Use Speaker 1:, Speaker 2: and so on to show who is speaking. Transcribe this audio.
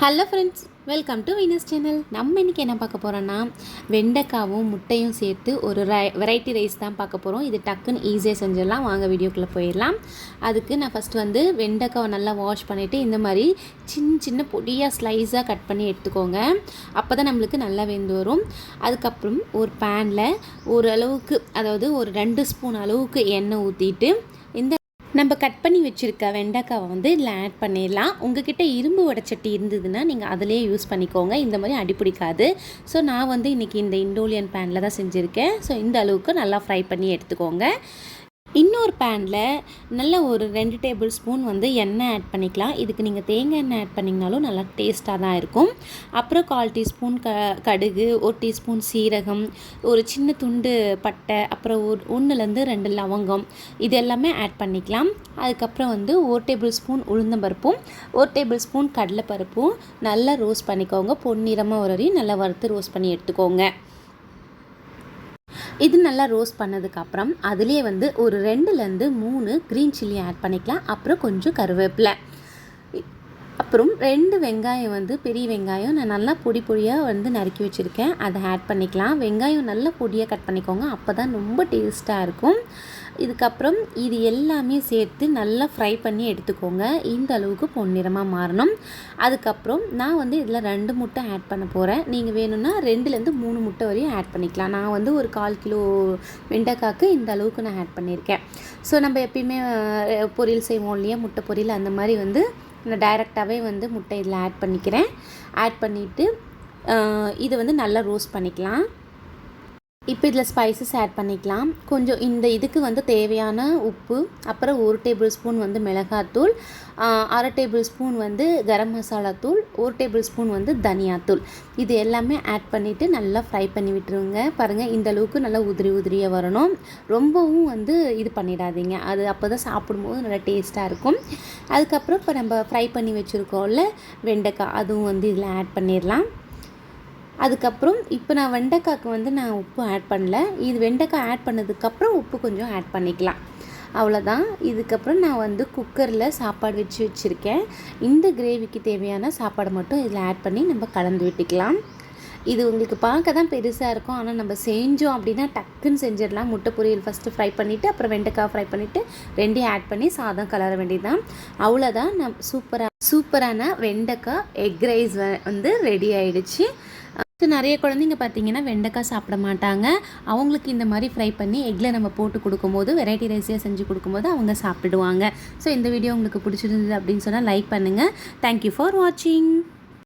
Speaker 1: Hello friends welcome to Venus channel நம்ம இன்றைக்கி என்ன பார்க்க போகிறோன்னா வெண்டைக்காவும் முட்டையும் சேர்த்து ஒரு ரை வெரைட்டி ரைஸ் தான் பார்க்க போகிறோம் இது டக்குன்னு ஈஸியாக செஞ்சிடலாம். வாங்க வீடியோக்குள்ளே போயிடலாம். அதுக்கு நான் ஃபஸ்ட்டு வந்து வெண்டைக்காவை நல்லா வாஷ் பண்ணிவிட்டு இந்த மாதிரி சின்ன சின்ன பொடியாக ஸ்லைஸாக கட் பண்ணி எடுத்துக்கோங்க. அப்போ தான் நம்மளுக்கு நல்லா வெந்து வரும். அதுக்கப்புறம் ஒரு பேனில் ஓரளவுக்கு அதாவது ஒரு ரெண்டு ஸ்பூன் அளவுக்கு எண்ணெய் ஊற்றிட்டு இந்த நம்ம கட் பண்ணி வச்சுருக்க வெண்டைக்காவை வந்து இதில் ஆட் பண்ணிடலாம். உங்ககிட்ட இரும்பு வடைச்சட்டி இருந்ததுன்னா நீங்கள் அதிலே யூஸ் பண்ணிக்கோங்க. இந்த மாதிரி அடிப்பிடிக்காது ஸோ நான் வந்து இன்றைக்கி இந்த இண்டோலியன் பேனில் தான் செஞ்சுருக்கேன். ஸோ இந்த அளவுக்கு நல்லா ஃப்ரை பண்ணி எடுத்துக்கோங்க. இன்னொரு பேனில் நல்ல ஒரு ரெண்டு டேபிள் ஸ்பூன் வந்து எண்ணெய் ஆட் பண்ணிக்கலாம். இதுக்கு நீங்கள் தேங்காய் எண்ணெய் ஆட் பண்ணிங்கனாலும் நல்லா டேஸ்ட்டாக தான் இருக்கும். அப்புறம் கால் டீஸ்பூன் க கடுகு ஒரு டீஸ்பூன் சீரகம் ஒரு சின்ன துண்டு பட்டை அப்புறம் ஒரு ஒன்றுலேருந்து ரெண்டு லவங்கம். இது எல்லாமே ஆட் பண்ணிக்கலாம். அதுக்கப்புறம் வந்து ஒரு டேபிள் ஸ்பூன் உளுந்தம்பருப்பும் ஒரு டேபிள் ஸ்பூன் கடலைப்பருப்பும் நல்லா ரோஸ்ட் பண்ணிக்கோங்க. பொன்னிறமாக வரையும் நல்லா வறுத்து ரோஸ்ட் பண்ணி எடுத்துக்கோங்க. இது நல்லா ரோஸ்ட் பண்ணதுக்கப்புறம் அதுலேயே வந்து ஒரு ரெண்டுலேருந்து மூணு க்ரீன் சில்லி ஆட் பண்ணிக்கலாம். அப்புறம் கொஞ்சம் கருவேப்பிலை. அப்புறம் ரெண்டு வெங்காயம் வந்து பெரிய வெங்காயம் நான் நல்லா பொடி பொடியாக வந்து நறுக்கி வச்சுருக்கேன். அதை ஆட் பண்ணிக்கலாம். வெங்காயம் நல்லா பொடியாக கட் பண்ணிக்கோங்க. அப்போ தான் ரொம்ப டேஸ்ட்டாக இருக்கும். இதுக்கப்புறம் இது எல்லாமே சேர்த்து நல்லா ஃப்ரை பண்ணி எடுத்துக்கோங்க. இந்த அளவுக்கு பொன்னிறமாக மாறணும். அதுக்கப்புறம் நான் வந்து இதில் ரெண்டு முட்டை ஆட் பண்ண போகிறேன் நீங்கள் வேணும்னா ரெண்டுலேருந்து மூணு முட்டை வரையும் ஆட் பண்ணிக்கலாம். நான் வந்து ஒரு கால் கிலோ வெண்டைக்காய்க்கு இந்த அளவுக்கு நான் ஆட் பண்ணியிருக்கேன் ஸோ நம்ம எப்பயுமே பொரியல் செய்வோம் இல்லையா? முட்டை பொரியல் அந்த மாதிரி வந்து நான் டைரெக்டாகவே வந்து முட்டை இதில் ஆட் பண்ணிக்கிறேன். ஆட் பண்ணிவிட்டு இதை வந்து நல்லா ரோஸ்ட் பண்ணிக்கலாம். இப்போ இதில் ஸ்பைசஸ் ஆட் பண்ணிக்கலாம். கொஞ்சம் இந்த இதுக்கு வந்து தேவையான உப்பு அப்புறம் ஒரு டேபிள் ஸ்பூன் வந்து மிளகாத்தூள் அரை டேபிள் ஸ்பூன் வந்து கரம் மசாலா தூள் ஒரு டேபிள் ஸ்பூன் வந்து தனியாத்தூள் இது எல்லாமே ஆட் பண்ணிவிட்டு நல்லா ஃப்ரை பண்ணி விட்டுருங்க. பாருங்கள் இந்த அளவுக்கு நல்லா உதிரி உதிரியாக வரணும். ரொம்பவும் வந்து இது பண்ணிடாதீங்க. அது அப்போ தான் சாப்பிடும்போது நல்லா டேஸ்ட்டாக இருக்கும். அதுக்கப்புறம் இப்போ நம்ம ஃப்ரை பண்ணி வச்சுருக்கோம்ல வெண்டைக்காய் அதுவும் வந்து இதில் ஆட் பண்ணிடலாம். அதுக்கப்புறம் இப்போ நான் வெண்டைக்காய்க்கு வந்து நான் உப்பு ஆட் பண்ணல. இது வெண்டைக்காய் ஆட் பண்ணதுக்கப்புறம் உப்பு கொஞ்சம் ஆட் பண்ணிக்கலாம். அவ்வளோதான் இதுக்கப்புறம் நான் வந்து குக்கரில் சாப்பாடு வச்சு வச்சுருக்கேன். இந்த கிரேவிக்கு தேவையான சாப்பாடு மட்டும் இதில் ஆட் பண்ணி நம்ம கலந்து விட்டுக்கலாம். இது உங்களுக்கு பார்க்க தான் பெருசாக இருக்கும். ஆனால் நம்ம செஞ்சோம் அப்படின்னா டக்குன்னு செஞ்சிடலாம். முட்டை பொரியல் ஃபஸ்ட்டு ஃப்ரை பண்ணிவிட்டு அப்புறம் வெண்டைக்காய் ஃப்ரை பண்ணிவிட்டு ரெண்டையும் ஆட் பண்ணி சாதம் கலர வேண்டியதுதான். அவ்வளோதான் நம் சூப்பராக சூப்பரான வெண்டைக்காய் எக் ரைஸ் வந்து ரெடி ஆகிடுச்சு ஸோ நிறைய குழந்தைங்க பார்த்தீங்கன்னா வெண்டைக்காய் சாப்பிட மாட்டாங்க. அவங்களுக்கு இந்த மாதிரி ஃப்ரை பண்ணி எக்கில் நம்ம போட்டு கொடுக்கும்போது வெரைட்டி ரைஸியாக செஞ்சு கொடுக்கும்போது அவங்க சாப்பிடுவாங்க. ஸோ இந்த வீடியோ உங்களுக்கு பிடிச்சிருந்தது அப்படின்னு சொன்னால் லைக் பண்ணுங்கள் தேங்க்யூ ஃபார் வாட்சிங்